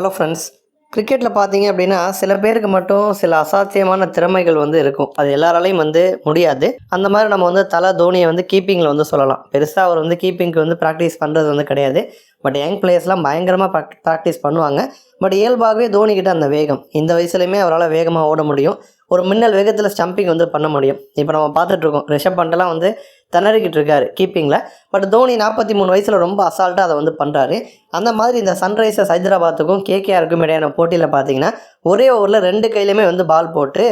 Hello friends கிரிக்கெட்டில் பார்த்தீங்க அப்படின்னா சில பேருக்கு மட்டும் சில அசாத்தியமான திறமைகள் வந்து இருக்கும். அது எல்லாராலையும் வந்து முடியாது. அந்த மாதிரி நம்ம வந்து தலை தோனியை வந்து கீப்பிங்கில் வந்து சொல்லலாம். பெருசாக அவர் வந்து கீப்பிங்க்கு வந்து ப்ராக்டிஸ் பண்ணுறது வந்து கிடையாது. பட் யங் பிளேயர்ஸ்லாம் பயங்கரமாக ப்ராக் ப்ராக்டிஸ் பண்ணுவாங்க. பட் இயல்பாகவே தோனிக்கிட்ட அந்த வேகம் இந்த வயசுலையுமே அவரால் வேகமாக ஓட முடியும். ஒரு மின்னல் வேகத்தில் ஸ்டம்பிங் வந்து பண்ண முடியும். இப்போ நம்ம பார்த்துட்ருக்கோம் ரிஷப் பண்டெல்லாம் வந்து திணறிக்கிட்டு இருக்காரு கீப்பிங்கில் பட் தோனி நாற்பத்தி மூணு வயசில் ரொம்ப அசால்ட்டாக அதை வந்து பண்ணுறாரு அந்த மாதிரி இந்த சன்ரைசர்ஸ் ஹைதராபாத்துக்கும் கேகேஆருக்கும் இடையான போட்டியில் பார்த்தீங்கன்னா ஒரே ஓவரில் ரெண்டு கையிலையுமே வந்து பால் போட்டு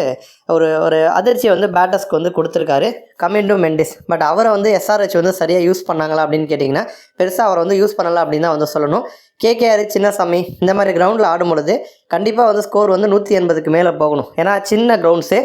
ஒரு ஒரு அதிர்ச்சியை வந்து பேட்டர்ஸ்க்கு வந்து கொடுத்துருக்காரு கமிண்டோ மெண்டிஸ் பட் அவரை வந்து எஸ்ஆர்ஹெச் வந்து சரியாக யூஸ் பண்ணாங்களா அப்படின்னு கேட்டிங்கன்னா பெருசாக அவரை வந்து யூஸ் பண்ணலை அப்படின்னு தான் வந்து சொல்லணும். கேகேஆர் சின்னசாமி இந்த மாதிரி கிரவுண்டில் ஆடும் பொழுது கண்டிப்பாக வந்து ஸ்கோர் வந்து நூற்றி எண்பதுக்கு மேலே போகணும். ஏன்னா சின்ன கிரவுண்ட்ஸு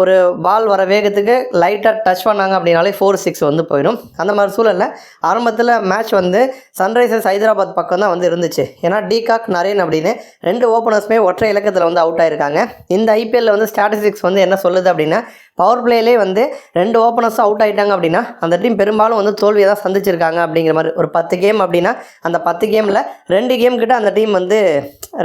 ஒரு பால் வர வேகத்துக்கு லைட்டாக டச் பண்ணாங்க அப்படின்னாலே ஃபோர் சிக்ஸ் வந்து போயிடும். அந்த மாதிரி சூழலில் ஆரம்பத்தில் மேட்ச் வந்து சன்ரைசர்ஸ் ஹைதராபாத் பக்கம் தான் வந்து இருந்துச்சு. ஏன்னா டீகாக் நரேன் அப்படின்னு ரெண்டு ஓப்பனர்ஸுமே ஒற்றை இலக்கத்தில் வந்து அவுட் ஆயிருக்காங்க. இந்த ஐபிஎல்லில் வந்து ஸ்டாட்டிஸ்டிக்ஸ் வந்து என்ன சொல்லுது அப்படின்னா பவர் பிளேலே வந்து ரெண்டு ஓப்பனர்ஸும் அவுட் ஆகிட்டாங்க அப்படின்னா அந்த டீம் பெரும்பாலும் வந்து தோல்வியை தான் சந்திச்சிருக்காங்க அப்படிங்கிற மாதிரி ஒரு பத்து கேம் அப்படின்னா அந்த பத்து கேமில் ரெண்டு கேம் கிட்ட அந்த டீம் வந்து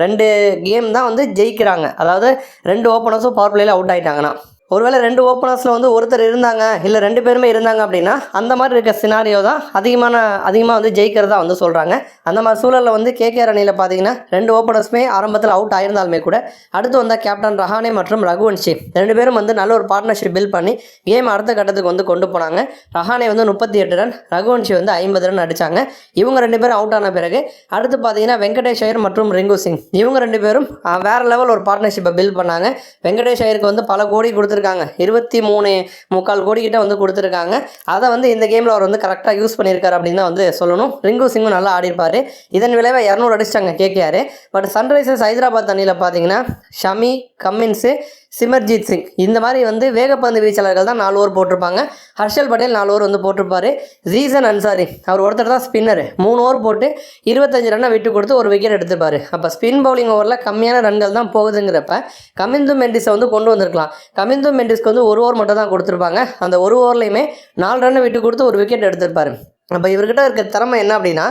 ரெண்டு கேம் தான் வந்து ஜெயிக்கிறாங்க. அதாவது ரெண்டு ஓப்பனர்ஸும் பவர் பிளேயில் அவுட் ஆகிட்டாங்கன்னா ஒருவேளை ரெண்டு ஓப்பனர்ஸில் வந்து ஒருத்தர் இருந்தாங்க இல்லை ரெண்டு பேருமே இருந்தாங்க அப்படின்னா அந்த மாதிரி இருக்க சினாரியோ தான் அதிகமான அதிகமாக வந்து ஜெயிக்கிறதா வந்து சொல்கிறாங்க அந்த மாதிரி சூழலில் வந்து கேகேஆர் அணியில் பார்த்தீங்கன்னா ரெண்டு ஓப்பனர்ஸுமே ஆரம்பத்தில் அவுட் ஆயிருந்தாலுமே கூட அடுத்து வந்த கேப்டன் ரஹானே மற்றும் ரகுவன்ஷி ரெண்டு பேரும் வந்து நல்ல ஒரு பார்ட்னர்ஷிப் பில்ட் பண்ணி கேம் அடுத்த கட்டத்துக்கு வந்து கொண்டு போனாங்க. ரஹானே வந்து முப்பத்தி எட்டு ரன் ரகுவன்ஷி வந்து ஐம்பது ரன் அடித்தாங்க இவங்க ரெண்டு பேரும் அவுட் ஆன பிறகு அடுத்து பார்த்தீங்கன்னா வெங்கடேஷ் ஐயர் மற்றும் ரிங்கு சிங் இவங்க ரெண்டு பேரும் வேறு லெவல் ஒரு பார்ட்னர்ஷிப்பை பில்ட் பண்ணாங்க. வெங்கடேஷ் ஐயருக்கு வந்து பல கோடி கொடுத்துருக்காங்க. இருபத்தி மூணு முக்கால் கோடி கிட்ட வந்து கொடுத்துருக்காங்க. அதை வந்து இந்த கேமில் அவர் வந்து கரெக்டாக யூஸ் பண்ணியிருக்காரு அப்படின்னு தான் வந்து சொல்லணும். ரிங்கு சிங்கும் நல்லா ஆடிருப்பார் இதன் விளைவாக இரநூறு அடிச்சிட்டாங்க கேகேஆர். பட் சன்ரைசர்ஸ் ஹைதராபாத் அணியில் பார்த்தீங்கன்னா ஷமி கம்மின்ஸு சிமர்ஜித் சிங். இந்த மாதிரி வந்து வேகப்பந்து வீச்சாளர்கள் தான் நாலு ஓவர் போட்டிருப்பாங்க. ஹர்ஷல் பட்டேல் நாலு ஓவர் வந்து போட்டிருப்பாரு. ஜீசன் அன்சாரி. அவர் ஒருத்தர் தான் ஸ்பின்னர் மூணு ஓவர் போட்டு இருபத்தஞ்சு ரன்னை விட்டு கொடுத்து ஒரு விக்கெட் எடுத்துப்பாரு. அப்போ ஸ்பின் பவுலிங் ஓவரில் கம்மியான ரன்கள் தான் போகுதுங்கிறப்ப கமிந்து மெண்டிஸை வந்து கொண்டு வந்திருக்கலாம். கமிந்து மெண்டிஸ்க்கு வந்து ஒரு ஓவர் மட்டும் தான் கொடுத்துருப்பாங்க. அந்த ஒரு ஓவர்லையுமே நாலு ரன்னை விட்டு கொடுத்து ஒரு விக்கெட் எடுத்திருப்பாரு. அப்போ இவர்கிட்ட இருக்க திறமை என்ன அப்படின்னா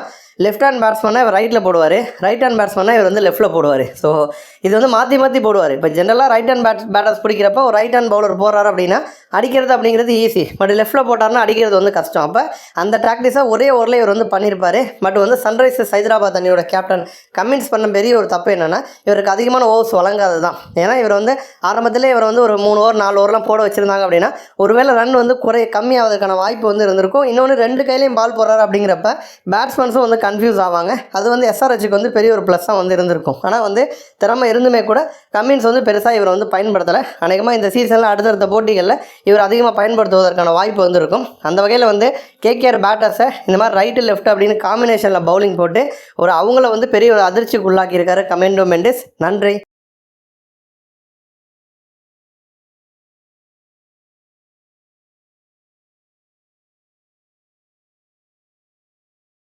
லெஃப்ட் ஹேண்ட் பேட்ஸ்மேனை இவர் ரைட்டில் போடுவார். ரைட் ஹேண்ட் பேட்ஸ்மேனை இவர் வந்து லெஃப்ட்டில் போடுவார். ஸோ இது வந்து மாற்றி மாற்றி போடுவார். இப்போ ஜென்ரலாக ரைட் ஹேண்ட் பேட் பேட்டர்ஸ் பிடிக்கிறப்ப ஒரு ரைட் ஹேண்ட் பவுலர் போடுறாரு அப்படின்னா அடிக்கிறது அப்படிங்கிறது ஈஸி பட் லெஃப்ட்டில் போட்டார்னா அடிக்கிறது வந்து கஷ்டம். அப்போ அந்த ப்ராக்டிஸை ஒரே ஓவரில் இவர் வந்து பண்ணியிருப்பார் பட் வந்து சன்ரைசர்ஸ் ஹைதராபாத் அணியோட கேப்டன் கமின்ஸ் பண்ண பெரிய ஒரு தப்பு என்னென்னா இவருக்கு அதிகமான ஓவர்ஸ் வழங்காது தான் ஏன்னா இவர் வந்து ஆரம்பத்திலே இவர் வந்து ஒரு மூணு ஓவர் நாலு ஓவர்லாம் போட வச்சுருந்தாங்க அப்படின்னா ஒருவேளை ரன் வந்து குறை கம்மியாவதற்கான வாய்ப்பு வந்து இருந்திருக்கும். இன்னொன்று ரெண்டு கையிலையும் பால் போடுறாரு அப்படிங்கிறப்ப பேட்ஸ்மேன்ஸும் வந்து கன்ஃபியூஸ் ஆவாங்க. அது வந்து எஸ்ஆர்ஹெச்சுக்கு வந்து பெரிய ஒரு ப்ளஸ்ஸாக வந்து இருந்திருக்கும். ஆனால் வந்து திறமை இருந்துமே கூட கம்மின்ஸ் வந்து பெருசாக இவர் வந்து பயன்படுத்தலை. அநேகமாக இந்த சீசனில் அடுத்தடுத்த போட்டிகளில் இவர் அதிகமாக பயன்படுத்துவதற்கான வாய்ப்பு வந்திருக்கும். அந்த வகையில் வந்து கேகேஆர் பேட்டர்ஸை இந்த மாதிரி ரைட்டு லெஃப்ட் அப்படின்னு காம்பினேஷனில் பவுலிங் போட்டு ஒரு அவங்கள வந்து பெரிய ஒரு அதிர்ச்சிக்கு உள்ளாக்கியிருக்காரு கமெண்டோ மெண்டிஸ் நன்றி.